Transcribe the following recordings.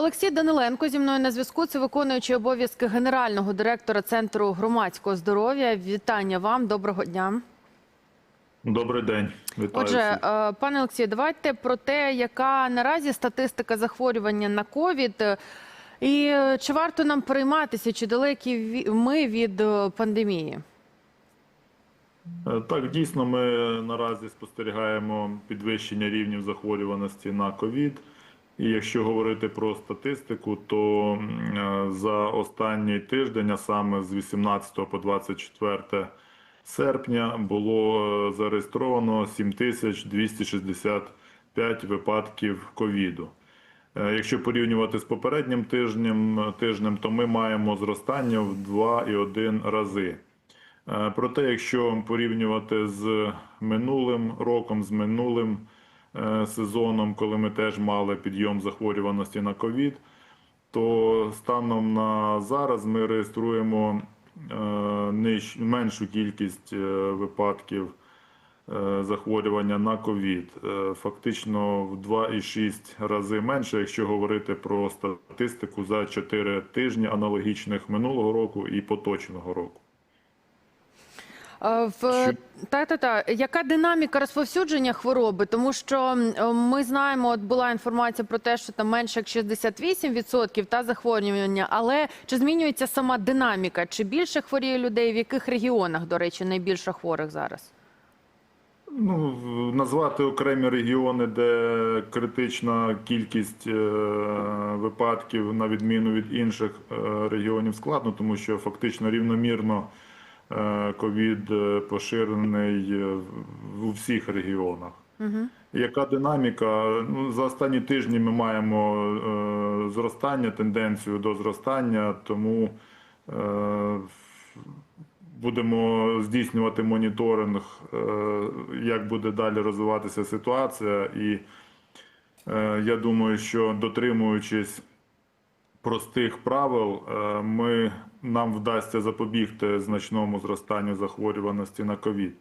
Олексій Даниленко зі мною на зв'язку. Це виконуючий обов'язки генерального директора Центру громадського здоров'я. Вітання вам, доброго дня. Добрий день, вітаю Отже, всіх. е, пане Олексію, давайте про те, яка наразі статистика захворювання на ковід. І чи варто нам перейматися, чи далекі ми від е, пандемії? Е, Так, дійсно, ми наразі спостерігаємо підвищення рівнів захворюваності на ковід. І якщо говорити про статистику, то е, за останній тиждень, а саме з 18 по 24 серпня, було е, зареєстровано 7265 випадків ковіду. Е, Якщо порівнювати з попереднім тижнем, тижнем, то ми маємо зростання в 2,1 рази. Проте, якщо порівнювати з минулим роком, з минулим сезоном, коли ми теж мали підйом захворюваності на ковід, то станом на зараз ми реєструємо е, меншу кількість е, випадків е, захворювання на ковід. Е, Фактично в 2,6 рази менше, якщо говорити про статистику за 4 тижні аналогічних минулого року і поточного року. Е, В та та та яка динаміка розповсюдження хвороби? Тому що ми знаємо, от була інформація про те, що там менше як 68% та захворювання, але чи змінюється сама динаміка? Чи більше хворіє людей? В яких регіонах, до речі, найбільше хворих зараз? Ну, назвати окремі регіони, де критична кількість е, випадків, на відміну від інших е, регіонів, складно, тому що фактично рівномірно е, ковід е, поширений е, в- у всіх регіонах. Яка динаміка? Ну, за останні тижні ми маємо е, зростання, тенденцію до зростання, тому е, будемо здійснювати моніторинг, е, як буде далі розвиватися ситуація. І е, я думаю, що дотримуючись простих правил, е, ми, нам вдасться запобігти значному зростанню захворюваності на ковід.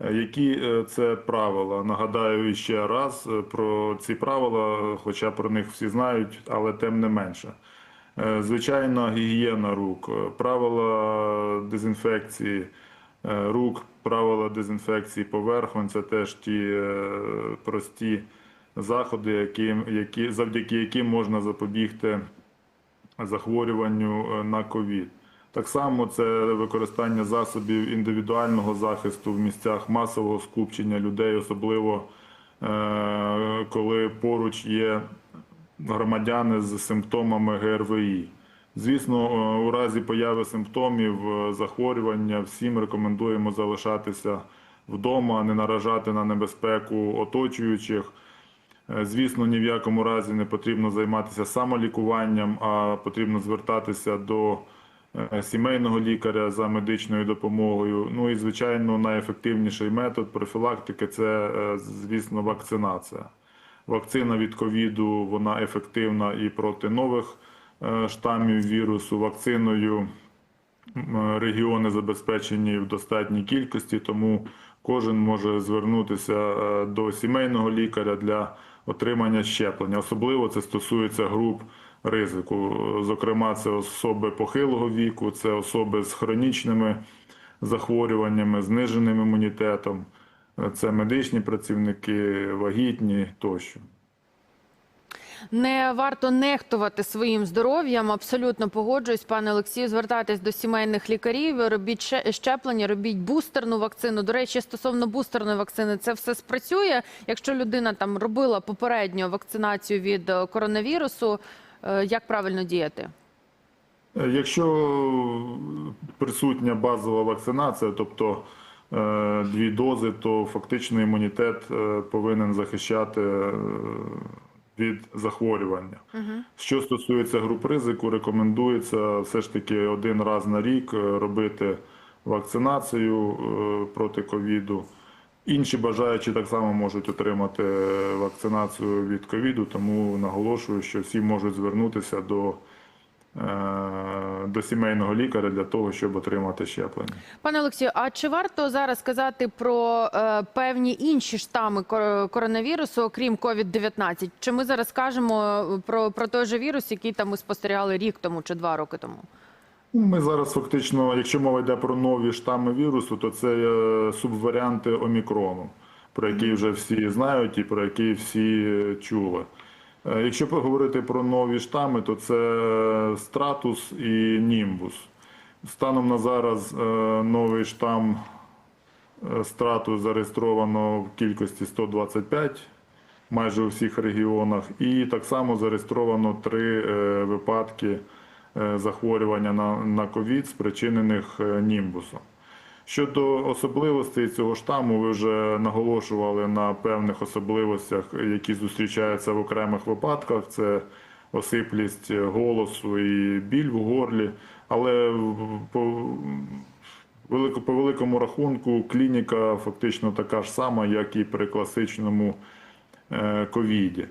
Е, Які е, це правила? Нагадаю ще раз про ці правила, хоча про них всі знають, але тим не менше. Звичайна гігієна рук, правила дезінфекції рук, правила дезінфекції поверхонь це теж ті прості заходи, які, які, завдяки яким можна запобігти захворюванню е, на ковід. Так само це використання засобів індивідуального захисту в місцях масового скупчення людей, особливо е, коли поруч є громадяни з симптомами ГРВІ. Звісно, е, у разі появи симптомів захворювання всім рекомендуємо залишатися вдома, не наражати на небезпеку оточуючих. Е, Звісно, ні в якому разі не потрібно займатися самолікуванням, а потрібно звертатися до е, сімейного лікаря за медичною допомогою. Ну і звичайно, найефективніший метод профілактики це, е, звісно, вакцинація. Вакцина від ковіду вона ефективна і проти нових штамів вірусу. Вакциною регіони забезпечені в достатній кількості, тому кожен може звернутися е, до сімейного лікаря для отримання щеплення. Особливо це стосується груп ризику. Зокрема, це особи похилого віку, це особи з хронічними захворюваннями, зниженим імунітетом, це медичні працівники, вагітні тощо. Не варто нехтувати своїм здоров'ям. Абсолютно погоджуюсь, пане Олексію. Звертайтесь до сімейних лікарів, робіть щеплення, робіть бустерну вакцину. До речі, стосовно бустерної вакцини, це все спрацює. Якщо людина там робила попередню вакцинацію від е, коронавірусу, е, як правильно діяти? Е, Якщо присутня базова вакцинація, тобто дві дози, то фактично імунітет повинен захищати від захворювання. Що стосується груп ризику, рекомендується все ж таки один раз на рік е, робити вакцинацію е, проти ковіду. Інші бажаючі так само можуть отримати вакцинацію від ковіду, тому наголошую, що всі можуть звернутися до е, до сімейного лікаря для того, щоб отримати щеплення. Пане Олексію, а чи варто зараз казати про е, певні інші штами кор- коронавірусу, окрім COVID-19? Чи ми зараз кажемо про, про той же вірус, який там ми спостерігали рік тому чи два роки тому? Ну, Ми зараз фактично, якщо мова йде про нові штами вірусу, то це е, субваріанти омікрону, про які вже всі знають і про які всі чули. Е, Якщо поговорити про нові штами, то це стратус і німбус. Станом на зараз е, новий штам е, стратус зареєстровано в кількості 125 майже у всіх регіонах, і так само зареєстровано три е, випадки е, захворювання на, ковід, спричинених е, німбусом. Щодо особливостей цього штаму, ви вже наголошували на певних особливостях, які зустрічаються в окремих випадках. Це осиплість голосу і біль в горлі. Але по, великому рахунку клініка фактично така ж сама, як і при класичному е, ковіді.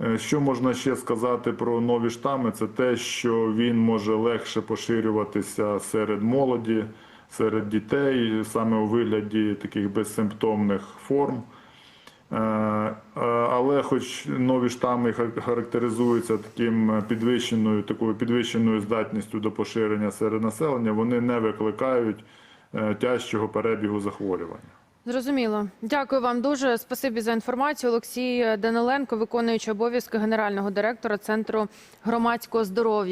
Е, Що можна ще сказати про нові штами? Це те, що він може легше поширюватися серед молоді, серед дітей, саме у вигляді таких безсимптомних форм. Е, е, Але хоч нові штами хар- характеризуються таким підвищеною, такою підвищеною здатністю до поширення серед населення, вони не викликають е, тяжчого перебігу захворювання. Зрозуміло. Дякую вам дуже. Спасибі за інформацію. Олексій Даниленко, виконуючий обов'язки генерального директора Центру громадського здоров'я.